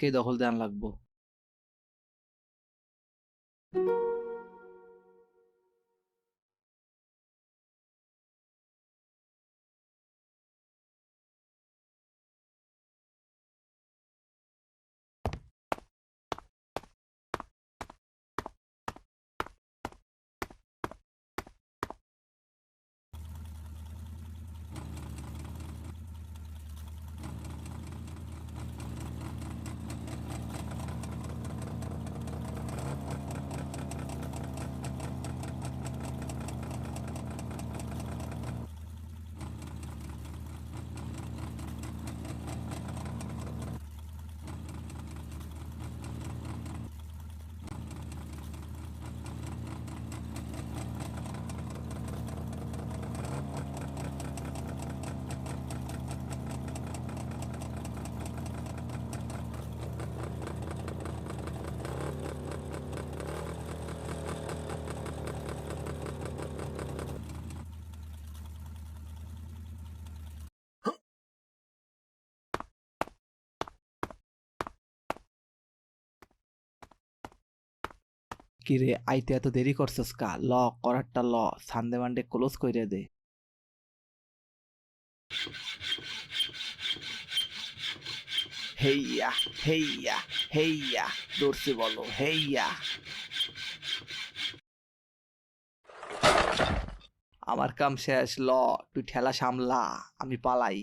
আজকেই দখল দেন লাগবো। কিরে, আইতে এত দেরি করছস কা? ল, করারটা ল, সানডে মানডে ক্লোজ কইরে দে। হেইয়া হেইয়া হেইয়া দর্শি বলো, হেইয়া। আমার কাম শেষ, ল, তুই ঠেলা সামলা, আমি পালাই।